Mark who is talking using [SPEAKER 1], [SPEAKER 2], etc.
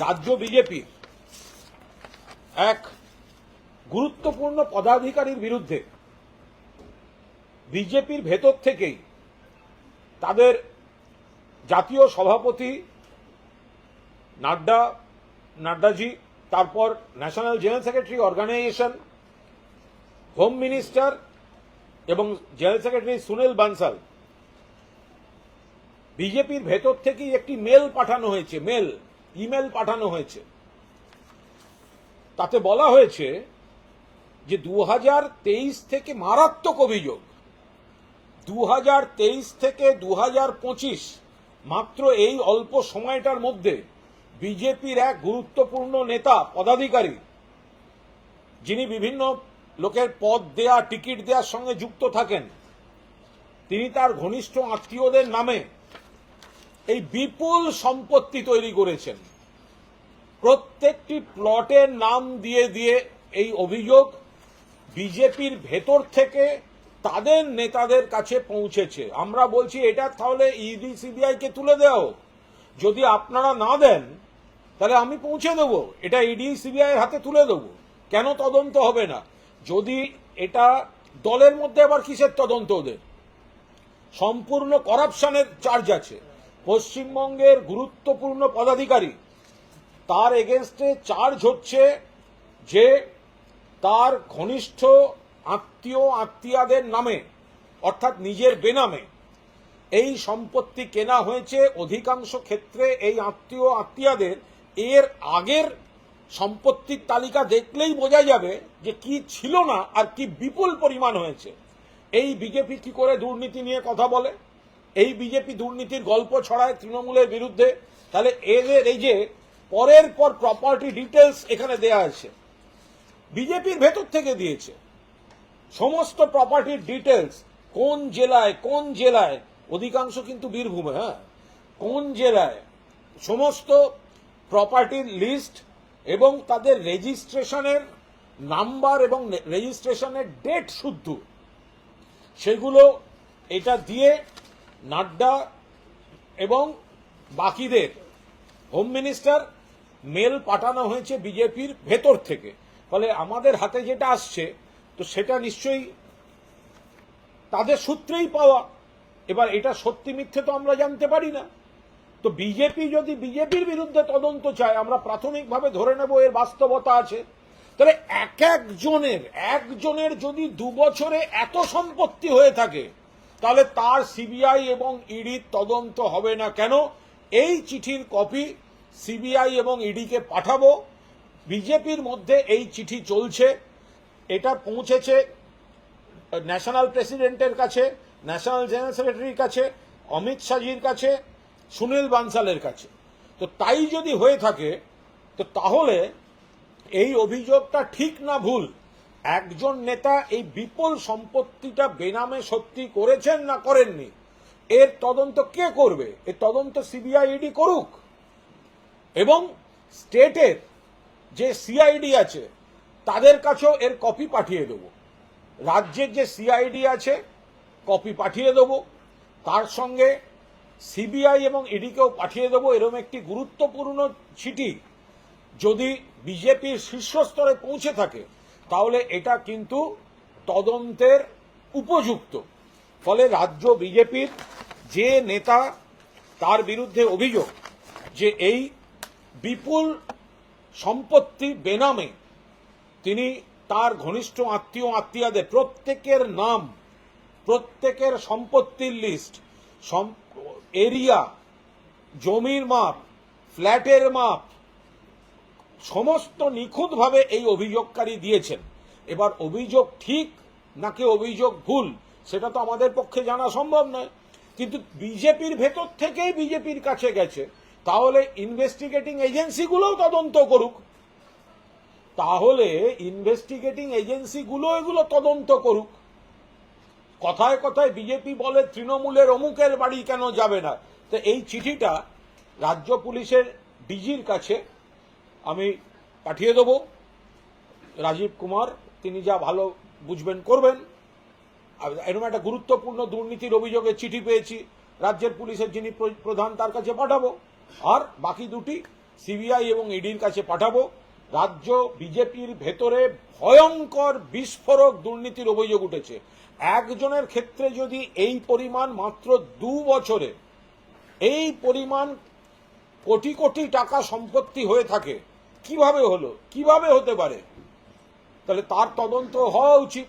[SPEAKER 1] রাজ্য বিজেপির এক গুরুত্বপূর্ণ পদাধিকারীর বিরুদ্ধে বিজেপির ভেতর থেকেই তাদের জাতীয় সভাপতি নাড্ডা, নাড্ডাজি, তারপর national general secretary organisation, home minister এবং জেনারেল সেক্রেটারি সুনীল বানসাল। বিজেপির ভেতর থেকেই একটি মেল পাঠানো হয়েছে, মেল। ইমেল পাঠানো হয়েছে। তাতে বলা হয়েছে যে দুহাজার তেইশ থেকে মারাত্মক অভিযোগ। দুহাজার তেইশ থেকে দুহাজার পঁচিশ মাত্র এই অল্প সময়টার মধ্যে বিজেপির এক গুরুত্বপূর্ণ নেতা, পদাধিকারী, যিনি বিভিন্ন লোকের পদ দেয়া, টিকিট দেওয়ার সঙ্গে যুক্ত থাকেন, তিনি তার ঘনিষ্ঠ আত্মীয়দের নামে এই বিপুল সম্পত্তি তৈরি করেছেন। প্রত্যেকটি প্লটের নাম দিয়ে দিয়ে এই অভিযোগ বিজেপির ভেতর থেকে তাদের নেতাদের কাছে পৌঁছেছে। আমরা বলছি, এটা তাহলে ইডি, সিবিআই কে তুলে দেও। যদি আপনারা না দেন, তাহলে আমি পৌঁছে দেবো। এটা ইডি সিবিআই এর হাতে তুলে দেবো। কেন তদন্ত হবে না? যদি এটা দলের মধ্যে আবার কিসের তদন্ত ওদের? সম্পূর্ণ করাপশনের চার্জ আছে। পশ্চিমবঙ্গের গুরুত্বপূর্ণ পদাধিকারী। তার এগেনস্টে চার্জ হচ্ছে যে তার ঘনিষ্ঠ আত্মীয়, আত্মীয়াদের নামে, অর্থাৎ নিজের বেনামে এই সম্পত্তি কেনা হয়েছে। অধিকাংশ ক্ষেত্রে এই আত্মীয়, আত্মীয়াদের এর আগের সম্পত্তির তালিকা দেখলেই বোঝা যাবে যে কি ছিল না আর কি বিপুল পরিমাণ হয়েছে। এই বিজেপি কি করে দুর্নীতি নিয়ে কথা বলে? এই বিজেপি দুর্নীতির গল্প ছড়ায় তৃণমূলের বিরুদ্ধে, তাহলে এদের এই যে পরের পর প্রপার্টি ডিটেলস এখানে দেয়া আছে। বিজেপির ভেতর থেকে দিয়েছে। সমস্ত প্রপার্টির ডিটেলস কোন জেলায় কোন জেলায়, অধিকাংশ কিন্তু বীরভূমে হ্যাঁ? কোন জেলায়? সমস্ত প্রপার্টির লিস্ট এবং তাদের রেজিস্ট্রেশনের নাম্বার এবং রেজিস্ট্রেশনের ডেট শুদ্ধ। সেগুলো এটা দিয়ে নাড্ডা এবং বাকিদের হোম মিনিস্টার মেল পাঠানো হয়েছে বিজেপির ভেতর থেকে। ফলে আমাদের হাতে যেটা আসছে, তো সেটা নিশ্চয়ই তাদের সূত্রেই পাওয়া। এবার এটা সত্যি মিথ্যে তো আমরা জানতে পারি না। তো বিজেপি যদি বিজেপির বিরুদ্ধে তদন্ত চায়, আমরা প্রাথমিকভাবে ধরে নেব এর বাস্তবতা আছে। তাহলে এক একজনের একজনের যদি দু বছরে এত সম্পত্তি হয়ে থাকে তাহলে তার সিবিআই এবং ইডির তদন্ত হবে না কেন? এই চিঠির কপি সিবিআই এবং ইডিকে পাঠাবো। বিজেপির মধ্যে এই চিঠি চলছে। এটা পৌঁছেছে ন্যাশনাল প্রেসিডেন্টের কাছে, ন্যাশনাল জেনারেল সেক্রেটারির কাছে, অমিত শাহজির কাছে, সুনীল বানসালের কাছে। তো তাই যদি হয়ে থাকে, তো তাহলে এই অভিযোগটা ঠিক না ভুল। একজন নেতা এই বিপুল সম্পত্তিটা বেনামে সত্যি করেছেন না করেননি? এর তদন্ত কে করবে? এর তদন্ত সিবিআই ইডি করুক। এবং স্টেটের যে সিআইডি আছে, তাদের কাছেও এর কপি পাঠিয়ে দেবো। রাজ্যের যে সিআইডি আছে, কপি পাঠিয়ে দেবো। তার সঙ্গে সিবিআই এবং ইডিকেও পাঠিয়ে দেবো। এরকম একটি গুরুত্বপূর্ণ চিঠি যদি বিজেপির শীর্ষস্তরে পৌঁছে থাকে তাহলে এটা কিন্তু তদন্তের উপযুক্ত। ফলে রাজ্য বিজেপির যে নেতা, তার বিরুদ্ধে অভিযোগ যে এই বিপুল সম্পত্তি বেনামে তিনি তার ঘনিষ্ঠ আত্মীয়, আত্মীয়াদের প্রত্যেকের নাম, প্রত্যেকের সম্পত্তির লিস্ট এরিয়া জমির মাপ ফ্ল্যাটের মাপ সমস্ত নিখুঁতভাবে এই অভিযোগকারী দিয়েছেন। এবার অভিযোগ ঠিক নাকি অভিযোগ ভুল, সেটা তো আমাদের পক্ষে জানা সম্ভব নয়। কিন্তু বিজেপির ভেতর থেকেই বিজেপির কাছে গেছে, তাহলে ইনভেস্টিগেটিং এজেন্সিগুলোও তদন্ত করুক। তাহলে ইনভেস্টিগেটিং এজেন্সিগুলো এগুলো তদন্ত করুক। কথায় কথায় বিজেপি বলে তৃণমূলের অমুকের বাড়ি কেন যাবে না? তো এই চিঠিটা রাজ্য পুলিশের ডিজির কাছে আমি পাঠিয়ে দেব। রাজীব কুমার, তিনি যা ভালো বুঝবেন করবেন। এরকম একটা গুরুত্বপূর্ণ দুর্নীতির অভিযোগে চিঠি পেয়েছি। রাজ্যের পুলিশের যিনি প্রধান তার কাছে পাঠাবো। আর বাকি দুটি সিবিআই এবং ইডির কাছে পাঠাবো। রাজ্য বিজেপির ভেতরে ভয়ঙ্কর বিস্ফোরক দুর্নীতির অভিযোগ উঠেছে। একজনের ক্ষেত্রে যদি এই পরিমাণ মাত্র দু বছরে এই পরিমাণ কোটি কোটি টাকা সম্পত্তি হয়ে থাকে কীভাবে হলো? কীভাবে হতে পারে? তাহলে তার তদন্ত হওয়া উচিত।